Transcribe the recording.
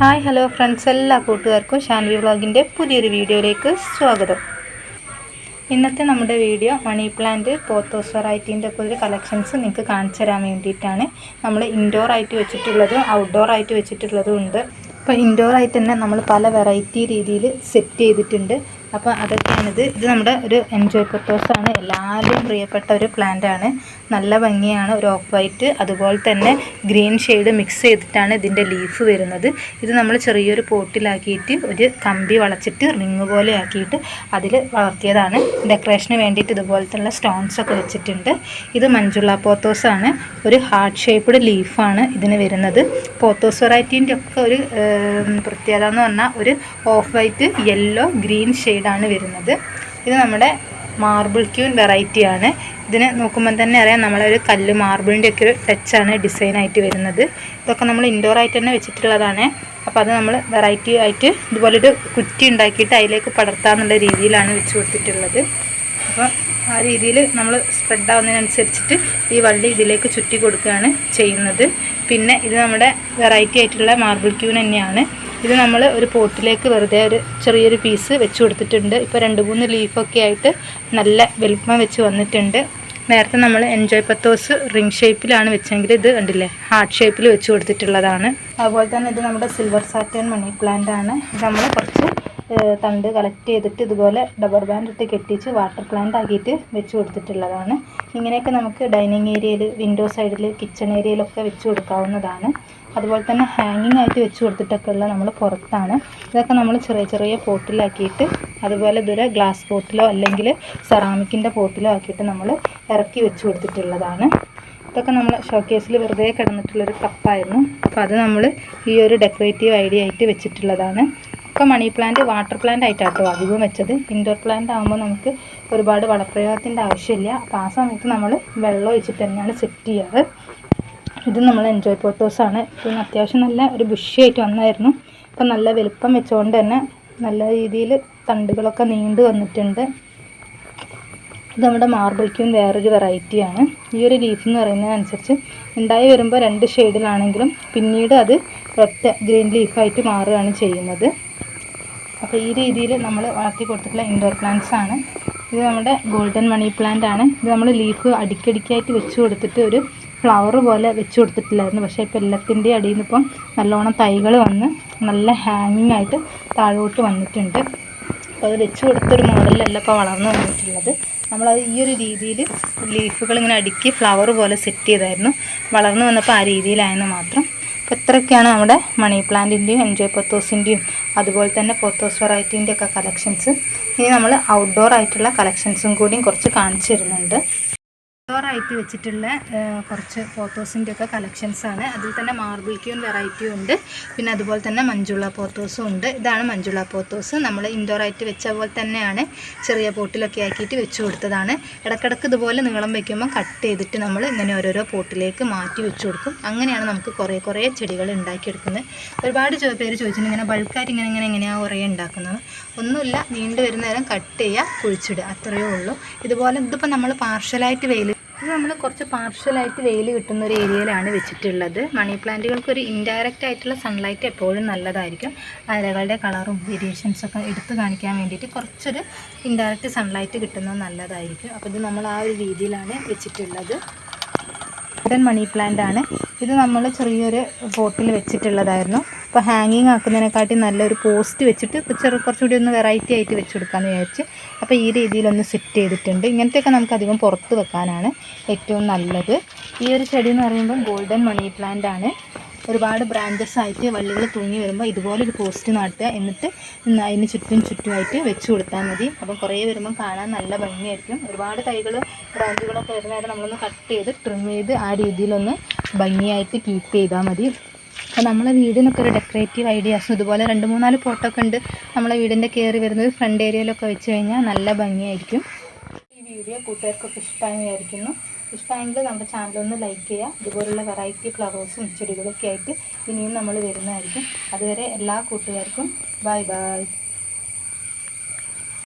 Hi hello friends എല്ലാ കൂട്ടുകാർക്കും ഷാൻവി വ്ളോഗിന്റെ പുതിയൊരു വീഡിയോയിലേക്ക് സ്വാഗതം. ഇന്നത്തെ നമ്മുടെ വീഡിയോ മണി പ്ലാന്റ് പോത്തോസ് വെറൈറ്റീന്റെ ഒക്കെ ഒരു കളക്ഷൻസ് നിങ്ങൾക്ക് കാണിച്ചു തരാൻ വേണ്ടിയിട്ടാണ്. നമ്മൾ ഇൻഡോർ ആയിട്ട് വെച്ചിട്ടുള്ളതും ഔട്ട്ഡോർ ആയിട്ട് വെച്ചിട്ടുള്ളതും ഉണ്ട്. അപ്പോൾ ഇൻഡോർ ആയിട്ട് തന്നെ നമ്മൾ പല വെറൈറ്റി രീതിയിൽ സെറ്റ് ചെയ്തിട്ടുണ്ട്. അപ്പോൾ അതൊക്കെയാണിത്. ഇത് നമ്മുടെ ഒരു എൻജോയ് പൊട്ടോസാണ് എല്ലാവരും പ്രിയപ്പെട്ട ഒരു പ്ലാന്റാണ് നല്ല ഭംഗിയാണ്. ഒരു ഓഫ് വൈറ്റ് അതുപോലെ തന്നെ ഗ്രീൻ ഷെയ്ഡ് മിക്സ് ചെയ്തിട്ടാണ് ഇതിന്റെ ലീഫ് വരുന്നത്. ഇത് നമ്മൾ ചെറിയൊരു പോട്ടിലാക്കിയിട്ട് ഒരു കമ്പി വളച്ചിട്ട് റിങ് പോലെ ആക്കിയിട്ട് അതിൽ വളർത്തിയതാണ്. ഡെക്കറേഷന് വേണ്ടിയിട്ട് ഇതുപോലത്തുള്ള സ്റ്റോൺസ് ഒക്കെ വെച്ചിട്ടുണ്ട്. ഇത് മഞ്ജുള പോത്തോസാണ്. ഒരു ഹാർട്ട് ഷേപ്പ്ഡ് ലീഫാണ് ഇതിന് വരുന്നത്. പോത്തോസ് വെറൈറ്റീന്റെ ഒക്കെ ഒരു പ്രത്യേകത എന്ന് പറഞ്ഞാൽ ഒരു ഓഫ് വൈറ്റ് യെല്ലോ ഗ്രീൻ ഷെയ്ഡാണ് വരുന്നത്. ഇത് നമ്മുടെ മാർബിൾ ക്യൂൻ വെറൈറ്റിയാണ് ഇതിന് നോക്കുമ്പോൾ തന്നെ അറിയാം നമ്മളൊരു കല്ല് മാർബിളിന്റെ ഒക്കെ ഒരു ടച്ചാണ് ഡിസൈനായിട്ട് വരുന്നത്. ഇതൊക്കെ നമ്മൾ ഇൻഡോർ ആയിട്ട് തന്നെ വെച്ചിട്ടുള്ളതാണ്. അപ്പോൾ അത് നമ്മൾ വെറൈറ്റി ആയിട്ട് ഇതുപോലൊരു കുറ്റി ഉണ്ടാക്കിയിട്ട് അതിലേക്ക് പടർത്താമെന്നുള്ള രീതിയിലാണ് വെച്ച് കൊടുത്തിട്ടുള്ളത്. അപ്പോൾ ആ രീതിയിൽ നമ്മൾ സ്പ്രെഡ് ആവുന്നതിനനുസരിച്ചിട്ട് ഈ വള്ളി ഇതിലേക്ക് ചുറ്റി കൊടുക്കുകയാണ് ചെയ്യുന്നത്. പിന്നെ ഇത് നമ്മുടെ വെറൈറ്റി ആയിട്ടുള്ള മാർബിൾ ക്യൂൻ തന്നെയാണ്. ഇത് നമ്മൾ ഒരു പോട്ടിലേക്ക് വെറുതെ ഒരു ചെറിയൊരു പീസ് വെച്ച് കൊടുത്തിട്ടുണ്ട്. ഇപ്പോൾ രണ്ട് മൂന്ന് ലീഫൊക്കെ ആയിട്ട് നല്ല വലുപ്പം വെച്ച് വന്നിട്ടുണ്ട്. നേരത്തെ നമ്മൾ എൻജോയ് പത്തോസ് റിംഗ് ഷേപ്പിലാണ് വെച്ചെങ്കിൽ ഇത് കണ്ടില്ലേ ഹാർട്ട് ഷേപ്പിൽ വെച്ച് കൊടുത്തിട്ടുള്ളതാണ്. അതുപോലെ തന്നെ ഇത് നമ്മുടെ സിൽവർ സാറ്റേൺ മണി പ്ലാന്റ് ആണ്. ഇത് നമ്മൾ കുറച്ച് തണ്ട് കളക്ട് ചെയ്തിട്ട് ഇതുപോലെ ഡബർ ബാൻഡ് ഇട്ട് കെട്ടിച്ച് വാട്ടർ പ്ലാന്റ് ആക്കിയിട്ട് വെച്ച് കൊടുത്തിട്ടുള്ളതാണ്. ഇങ്ങനെയൊക്കെ നമുക്ക് ഡൈനിങ് ഏരിയയിൽ വിൻഡോ സൈഡിൽ കിച്ചൺ ഏരിയയിലൊക്കെ വെച്ച് കൊടുക്കാവുന്നതാണ്. അതുപോലെ തന്നെ ഹാങ്ങിങ് ആയിട്ട് വെച്ച് കൊടുത്തിട്ടൊക്കെ ഉള്ള നമ്മൾ പുറത്താണ്. ഇതൊക്കെ നമ്മൾ ചെറിയ ചെറിയ പോട്ടിലാക്കിയിട്ട് അതുപോലെ ഇതൊരു ഗ്ലാസ് പോട്ടിലോ അല്ലെങ്കിൽ സെറാമിക്കിന്റെ പോട്ടിലോ ആക്കിയിട്ട് നമ്മൾ ഇറക്കി വെച്ച് കൊടുത്തിട്ടുള്ളതാണ്. ഇതൊക്കെ നമ്മൾ ഷോക്കേസിൽ വെറുതെ കിടന്നിട്ടുള്ളൊരു കപ്പായിരുന്നു. അപ്പോൾ അത് നമ്മൾ ഈ ഒരു ഡെക്കറേറ്റീവ് ഐഡിയ ആയിട്ട് വെച്ചിട്ടുള്ളതാണ്. ഒക്കെ മണി പ്ലാന്റ് വാട്ടർ പ്ലാന്റ് ആയിട്ടാട്ടോ അധികവും വെച്ചത്. ഇൻഡോർ പ്ലാന്റ് ആകുമ്പോൾ നമുക്ക് ഒരുപാട് വളപ്രയോഗത്തിന്റെ ആവശ്യമില്ല. അപ്പോൾ ആ സമയത്ത് നമ്മൾ വെള്ളം ഒഴിച്ചിട്ട് തന്നെയാണ് സെറ്റ് ചെയ്യാറ്. ഇത് നമ്മൾ എൻജോയ് ഫോട്ടോസാണ് പിന്നെ അത്യാവശ്യം നല്ല ഒരു ബുഷിയായിട്ട് വന്നായിരുന്നു. അപ്പം നല്ല വലുപ്പം വെച്ചുകൊണ്ട് തന്നെ നല്ല രീതിയിൽ തണ്ടുകളൊക്കെ നീണ്ടു വന്നിട്ടുണ്ട്. ഇത് നമ്മുടെ മാർബിൾ ക്യൂൻ വേറൊരു വെറൈറ്റിയാണ് ഈ ഒരു ലീഫ് എന്ന് പറയുന്നതനുസരിച്ച് ഉണ്ടായി വരുമ്പോൾ രണ്ട് ഷെയ്ഡിലാണെങ്കിലും പിന്നീട് അത് ഒറ്റ ഗ്രീൻ ലീഫായിട്ട് മാറുകയാണ് ചെയ്യുന്നത്. അപ്പോൾ ഈ രീതിയിൽ നമ്മൾ വളർത്തി കൊടുത്തിട്ടുള്ള ഇൻഡോർ പ്ലാന്റ്സ് ആണ്. ഇത് നമ്മുടെ ഗോൾഡൻ മണി പ്ലാന്റ് ആണ്. ഇത് നമ്മൾ ലീഫ് അടിക്കടിക്കായിട്ട് വെച്ച് കൊടുത്തിട്ട് ഒരു ഫ്ലവർ പോലെ വെച്ച് കൊടുത്തിട്ടില്ലായിരുന്നു. പക്ഷേ ഇപ്പോൾ എല്ലാത്തിന്റെയും അടിയിൽ നിന്ന് ഇപ്പം നല്ലോണം തൈകൾ വന്ന് നല്ല ഹാങ്ങിങ് ആയിട്ട് താഴോട്ട് വന്നിട്ടുണ്ട്. അപ്പോൾ അത് വെച്ച് കൊടുത്തൊരു മോഡലിലല്ല ഇപ്പോൾ വളർന്നു വന്നിട്ടുള്ളത്. നമ്മളത് ഈ ഒരു രീതിയിൽ ലീഫുകൾ ഇങ്ങനെ അടുക്കി ഫ്ലവർ പോലെ സെറ്റ് ചെയ്തായിരുന്നു. വളർന്നു വന്നപ്പോൾ ആ രീതിയിലായെന്ന് മാത്രം. അപ്പോൾ ഇത്രയൊക്കെയാണ് നമ്മുടെ മണി പ്ലാന്റിന്റെയും എൻജോയ് പൊത്തോസിന്റെയും അതുപോലെ തന്നെ പൊത്തോസ് വെറൈറ്റീന്റെ ഒക്കെ കളക്ഷൻസ് ഇനി നമ്മൾ ഔട്ട്ഡോർ ആയിട്ടുള്ള കളക്ഷൻസും കൂടിയും കുറച്ച് കാണിച്ചു തരുന്നുണ്ട്. ആയിട്ട് വെച്ചിട്ടുള്ള കുറച്ച് പോത്തോസിന്റെ ഒക്കെ കളക്ഷൻസ് ആണ് അതിൽ തന്നെ മാർബിൾ ക്യൂൺ വെറൈറ്റിയും ഉണ്ട് പിന്നെ അതുപോലെ തന്നെ മഞ്ജുള പോത്തോസും ഉണ്ട്. ഇതാണ് മഞ്ജുള പോത്തോസ്. നമ്മൾ ഇൻഡോർ ആയിട്ട് വെച്ച പോലെ തന്നെയാണ് ചെറിയ പോട്ടിലൊക്കെ ആക്കിയിട്ട് വെച്ച് കൊടുത്തതാണ്. ഇടക്കിടക്ക് ഇതുപോലെ നീളം വെക്കുമ്പോൾ കട്ട് ചെയ്തിട്ട് നമ്മൾ ഇങ്ങനെ ഓരോരോ പോട്ടിലേക്ക് മാറ്റി വെച്ച് കൊടുക്കും. അങ്ങനെയാണ് നമുക്ക് കുറേ കുറേ ചെടികൾ ഉണ്ടാക്കിയെടുക്കുന്നത്. ഒരുപാട് പേര് ചോദിച്ചിട്ടുണ്ട് ഇങ്ങനെ ബൾക്കായിട്ട് ഇങ്ങനെ ഇങ്ങനെ എങ്ങനെയാണ് കുറേ ഉണ്ടാക്കുന്നത്? ഒന്നുമില്ല. നീണ്ടു വരുന്ന നേരം കട്ട് ചെയ്യുക കുഴിച്ചിടുക. അത്രയേ ഉള്ളൂ. ഇതുപോലെ ഇതിപ്പോൾ നമ്മൾ പാർഷ്യലായിട്ട് വെയിൽ ഇത് നമ്മൾ കുറച്ച് പാർഷ്യലായിട്ട് വെയിൽ കിട്ടുന്ന ഒരു ഏരിയയിലാണ് വെച്ചിട്ടുള്ളത്. മണി പ്ലാന്റുകൾക്ക് ഒരു ഇൻഡയറക്റ്റ് ആയിട്ടുള്ള സൺലൈറ്റ് എപ്പോഴും നല്ലതായിരിക്കും. ഇലകളുടെ കളറും വേരിയേഷൻസ് ഒക്കെ എടുത്തു കാണിക്കാൻ വേണ്ടിയിട്ട് കുറച്ചൊരു ഇൻഡയറക്റ്റ് സൺലൈറ്റ് കിട്ടുന്നത് നല്ലതായിരിക്കും. അപ്പോൾ ഇത് നമ്മൾ ആ ഒരു രീതിയിലാണ് വെച്ചിട്ടുള്ളത്. മണി പ്ലാന്റ് ആണ്. ഇത് നമ്മൾ ചെറിയൊരു ബോട്ടിൽ വെച്ചിട്ടുള്ളതായിരുന്നു. അപ്പോൾ ഹാങ്ങിങ് ആക്കുന്നതിനെക്കാട്ടി നല്ലൊരു പോസ്റ്റ് വെച്ചിട്ട് ചെറു കുറച്ചുകൂടി ഒന്ന് വെറൈറ്റി ആയിട്ട് വെച്ച് കൊടുക്കാമെന്ന് വിചാരിച്ച്. അപ്പോൾ ഈ രീതിയിലൊന്ന് സെറ്റ് ചെയ്തിട്ടുണ്ട്. ഇങ്ങനത്തെയൊക്കെ നമുക്ക് അധികം പുറത്ത് വെക്കാനാണ് ഏറ്റവും നല്ലത്. ഈ ഒരു ചെടി എന്ന് പറയുമ്പോൾ ഗോൾഡൻ മണി പ്ലാന്റ് ആണ്. ഒരുപാട് ബ്രാഞ്ചസ് ആയിട്ട് വള്ളികൾ തൂങ്ങി വരുമ്പോൾ ഇതുപോലെ ഒരു പോസ്റ്റ് നാട്ടുക എന്നിട്ട് അതിന് ചുറ്റും ചുറ്റുമായിട്ട് വെച്ച് കൊടുത്താൽ മതി. അപ്പം കുറേ വരുമ്പോൾ കാണാൻ നല്ല ഭംഗിയായിരിക്കും. ഒരുപാട് തൈകൾ ബ്രാഞ്ചുകളൊക്കെ വരുന്നതായിട്ട് നമ്മളൊന്ന് കട്ട് ചെയ്ത് ട്രിം ചെയ്ത് ആ രീതിയിലൊന്ന് ഭംഗിയായിട്ട് കീപ്പ് ചെയ്താൽ മതി. അപ്പോൾ നമ്മളെ വീടിനൊക്കെ ഒരു ഡെക്കറേറ്റീവ് ഐഡിയാസ് ഇതുപോലെ രണ്ട് മൂന്നാൽ പോട്ടൊക്കെ ഉണ്ട്. നമ്മളെ വീടിന്റെ കയറി വരുന്നത് ഫ്രണ്ട് ഏരിയയിലൊക്കെ വെച്ച് കഴിഞ്ഞാൽ നല്ല ഭംഗിയായിരിക്കും. ഈ വീഡിയോ കൂട്ടുകാർക്കൊക്കെ ഇഷ്ടമായി വിചാരിക്കുന്നു. ഇഷ്ടമായെങ്കിൽ നമ്മുടെ ചാനലൊന്ന് ലൈക്ക് ചെയ്യുക. ഇതുപോലുള്ള വെറൈറ്റി ഫ്ലവേഴ്സും ചെടികളൊക്കെ ആയിട്ട് ഇനിയും നമ്മൾ വരുന്നതായിരിക്കും. അതുവരെ എല്ലാ കൂട്ടുകാർക്കും ബൈ ബൈ